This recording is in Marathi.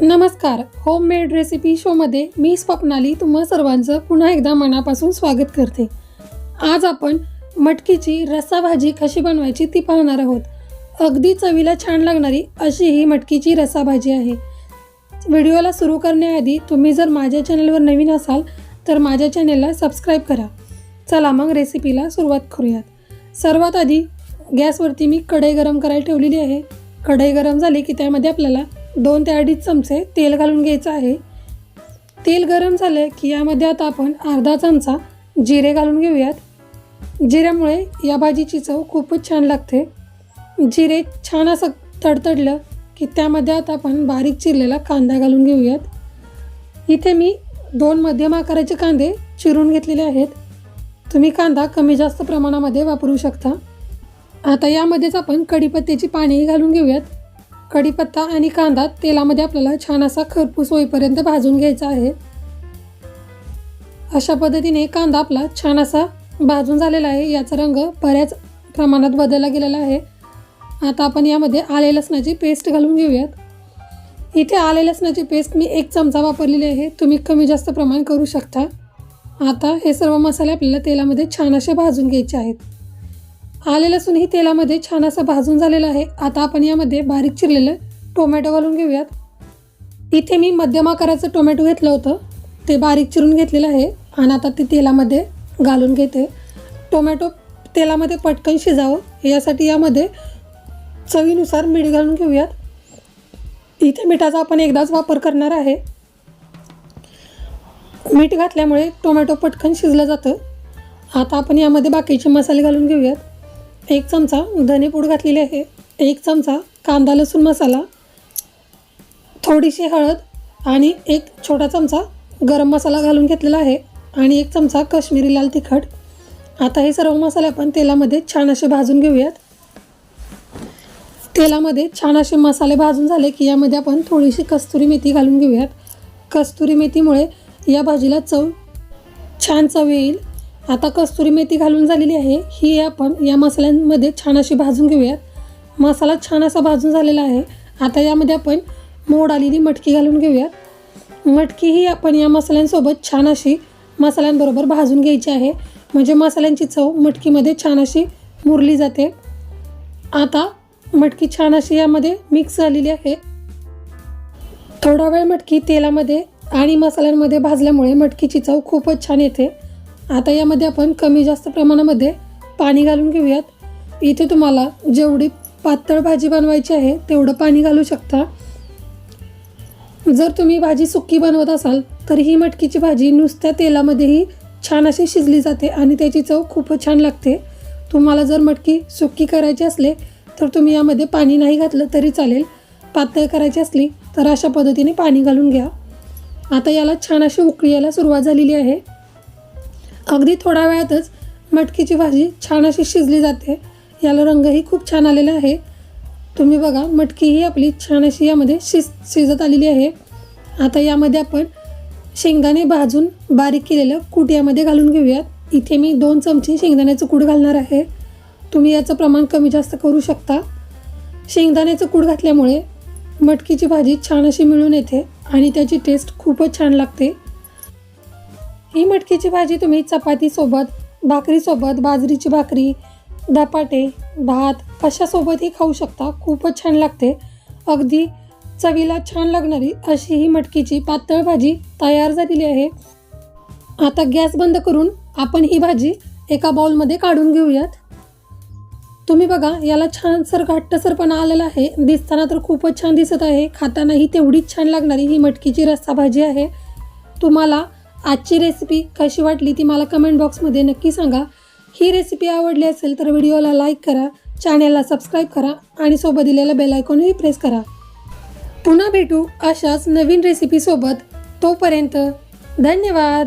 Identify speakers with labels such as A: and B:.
A: नमस्कार होममेड रेसिपी शोमध्ये मी स्वप्नाली तुम्हा सर्वांचं पुन्हा एकदा मनापासून स्वागत करते. आज आपण मटकीची रस्सा भाजी कशी बनवायची ती पाहणार आहोत. अगदी चवीला छान लागणारी अशी ही मटकीची रस्सा भाजी आहे. व्हिडिओला सुरू करण्याआधी तुम्ही जर माझ्या चॅनलवर नवीन असाल तर माझ्या चॅनलला सबस्क्राईब करा. चला मग रेसिपीला सुरुवात करूयात. सर्वात आधी गॅसवरती मी कढई गरम करायला ठेवलेली आहे. कढई गरम झाली की त्यामध्ये आपल्याला दोन ते अडीच चमचे तेल घालून घ्यायचं आहे. तेल गरम झालं की यामध्ये आता आपण अर्धा चमचा जिरे घालून घेऊयात. जिऱ्यामुळे या भाजीची चव खूपच छान लागते. जिरे छान असं तडतडलं की त्यामध्ये आता आपण बारीक चिरलेला कांदा घालून घेऊयात. इथे मी दोन मध्यम आकाराचे कांदे चिरून घेतलेले आहेत. तुम्ही कांदा कमी जास्त प्रमाणामध्ये वापरू शकता. आता यामध्येच आपण कढीपत्त्याची पानेही घालून घेऊयात. कढीपत्ता आणि कांदा तेलामध्ये आपल्याला छान असा खरपूस होईपर्यंत भाजून घ्यायचा आहे. अशा पद्धतीने कांदा आपला छान असा भाजून झालेला आहे. याचा रंग बऱ्याच प्रमाणात बदलला गेलेला आहे. आता आपण यामध्ये आले लसणाची पेस्ट घालून घेऊयात. इथे आले लसणाची पेस्ट मी एक चमचा वापरलेली आहे. तुम्ही कमी जास्त प्रमाण करू शकता. आता हे सर्व मसाले आपल्याला तेलामध्ये छान असे भाजून घ्यायचे आहेत. आले लसूण ही तेलामध्ये छान असं भाजून झालेलं आहे. आता आपण यामध्ये बारीक चिरलेलं टोमॅटो घालून घेऊयात. इथे मी मध्यम आकाराचं टोमॅटो घेतलं होतं. ते बारीक चिरून घेतलेलं आहे आणि आता ते तेलामध्ये घालून घेते. टोमॅटो तेलामध्ये पटकन शिजावं. यासाठी यामध्ये चवीनुसार मीठ घालून घेऊयात. इथे मिठाचा आपण एकदाच वापर करणार आहे. मीठ घातल्यामुळे टोमॅटो पटकन शिजलं जातं. आता आपण यामध्ये बाकीचे मसाले घालून घेऊयात. एक चमचा धनेपूड घातलेली आहे. एक चमचा कांदा लसूण मसाला थोडीशी हळद आणि एक छोटा चमचा गरम मसाला घालून घेतलेला आहे आणि एक चमचा काश्मीरी लाल तिखट. आता हे सर्व मसाले आपण तेलामध्ये छान असे भाजून घेऊयात. तेलामध्ये छान असे मसाले भाजून झाले की यामध्ये आपण थोडीशी कस्तुरी मेथी घालून घेऊयात. कस्तुरी मेथीमुळे या भाजीला चव छान चव येईल. आता कस्तुरी मेथी घालून झालेली आहे. ही आपण या मसाल्यांमध्ये छान अशी भाजून घेऊयात. मसाला छान असा भाजून झालेला आहे. आता यामध्ये आपण मोड आलेली मटकी घालून घेऊयात. मटकी ही आपण या मसाल्यांसोबत छान अशी मसाल्यांबरोबर भाजून घ्यायची आहे. म्हणजे मसाल्यांची चव मटकीमध्ये छान अशी मुरली जाते. आता मटकी छान अशी यामध्ये मिक्स झालेली आहे. थोडा वेळ मटकी तेलामध्ये आणि मसाल्यांमध्ये भाजल्यामुळे मटकीची चव खूपच छान येते. आता यामध्ये आपण कमी जास्त प्रमाणामध्ये पाणी घालून घेऊयात. इथे तुम्हाला जेवढी पातळ भाजी बनवायची आहे तेवढं पाणी घालू शकता. जर तुम्ही भाजी सुक्की बनवत असाल तर ही मटकीची भाजी नुसत्या तेलामध्येही छान अशी शिजली जाते आणि त्याची चव खूपच छान लागते. तुम्हाला जर मटकी सुक्की करायची असले तर तुम्ही यामध्ये पाणी नाही घातलं तरी चालेल. पातळ करायची असली तर अशा पद्धतीने पाणी घालून घ्या. आता याला छान अशी उकळी यायला सुरुवात झालेली आहे. अगदी थोड्या वेळातच मटकीची भाजी छान अशी शिजली जाते. याला रंगही खूप छान आलेला आहे. तुम्ही बघा मटकी ही आपली छान अशी यामध्ये शिज शिजत आलेली आहे. आता यामध्ये आपण शेंगदाणे भाजून बारीक केलेलं कूट यामध्ये घालून घेऊयात. इथे मी दोन चमचे शेंगदाण्याचं कूट घालणार आहे. तुम्ही याचं प्रमाण कमी जास्त करू शकता. शेंगदाण्याचं कूट घातल्यामुळे मटकीची भाजी छान अशी मिळून येते आणि त्याची टेस्ट खूपच छान लागते. ही मटकीची भाजी तुम्ही चपातीसोबत भाकरीसोबत बाजरीची भाकरी धपाटे भात कशासोबतही खाऊ शकता. खूपच छान लागते. अगदी चवीला छान लागणारी अशी ही मटकीची पातळ भाजी तयार झालेली आहे. आता गॅस बंद करून आपण ही भाजी एका बाउलमध्ये काढून घेऊयात. तुम्ही बघा याला छान सर घट्टसरपणा आलेला आहे. दिसताना तर खूपच छान दिसत आहे. खातानाही तेवढीच छान लागणारी ही मटकीची रस्सा भाजी आहे. तुम्हाला आजची रेसिपी कशी वाटली ती मला कमेंट बॉक्समध्ये नक्की सांगा. ही रेसिपी आवडली असेल तर व्हिडिओला लाईक करा चॅनेलला सबस्क्राईब करा आणि सोबत दिलेलं बेलायकॉनही प्रेस करा. पुन्हा भेटू अशाच नवीन रेसिपीसोबत तोपर्यंत धन्यवाद.